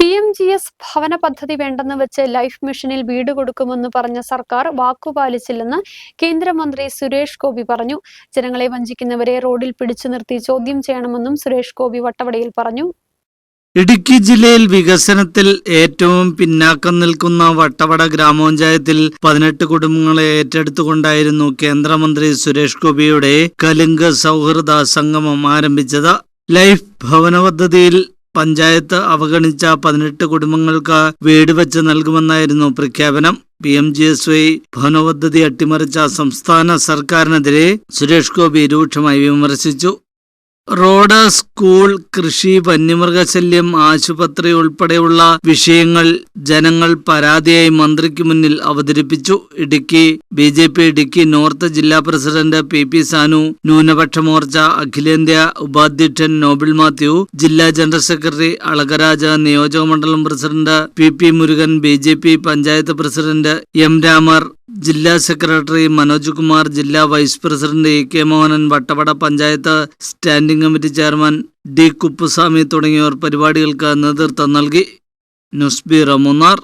P M G S ഭവന പദ്ധതി വേണ്ടെന്ന് വെച്ച് ലൈഫ് മിഷനിൽ വീട് കൊടുക്കുമെന്ന് പറഞ്ഞ സർക്കാർ വാക്കുപാലിച്ചില്ലെന്ന് കേന്ദ്രമന്ത്രി സുരേഷ് ഗോപി പറഞ്ഞു. ജനങ്ങളെ വഞ്ചിക്കുന്നവരെ റോഡിൽ പിടിച്ചു നിർത്തി ചോദ്യം ചെയ്യണമെന്നും സുരേഷ് ഗോപി വട്ടവടയിൽ പറഞ്ഞു. ഇടുക്കി ജില്ലയിൽ വികസനത്തിൽ ഏറ്റവും പിന്നാക്കം നിൽക്കുന്ന വട്ടവട ഗ്രാമപഞ്ചായത്തിൽ പതിനെട്ട് കുടുംബങ്ങളെ ഏറ്റെടുത്തുകൊണ്ടായിരുന്നു കേന്ദ്രമന്ത്രി സുരേഷ് ഗോപിയുടെ കലുങ്ക് സൗഹൃദ സംഗമം ആരംഭിച്ചത്. ലൈഫ് ഭവന പദ്ധതിയിൽ പഞ്ചായത്ത് അവഗണിച്ച പതിനെട്ട് കുടുംബങ്ങൾക്ക് വീട് വെച്ച് നൽകുമെന്നായിരുന്നു പ്രഖ്യാപനം. P M G S Y ഭവന പദ്ധതി അട്ടിമറിച്ച സംസ്ഥാന സർക്കാരിനെതിരെ സുരേഷ് ഗോപി രൂക്ഷമായി വിമർശിച്ചു. റോഡ് സ്കൂൾ കൃഷി വന്യമൃഗശല്യം ആശുപത്രി ഉൾപ്പെടെയുള്ള വിഷയങ്ങൾ ജനങ്ങൾ പരാതിയായി മന്ത്രിക്ക് മുന്നിൽ അവതരിപ്പിച്ചു. Idukki B J P Idukki north ജില്ലാ പ്രസിഡന്റ് പി പി സാനു ന്യൂനപക്ഷ മോർച്ച അഖിലേന്ത്യാ ഉപാധ്യക്ഷൻ നോബിൾ മാത്യു ജില്ലാ ജനറൽ സെക്രട്ടറി അളകരാജ നിയോജക മണ്ഡലം president P P Murugan B J P panchayat president M Ramar ജില്ലാ സെക്രട്ടറി മനോജ് കുമാർ ജില്ലാ vice president A K Mohanan Vattavada panchayat standing committee chairman D Kuppuswamy തുടങ്ങിയവർ പരിപാടികൾക്ക് നേതൃത്വം നൽകി. News bureau Munnar.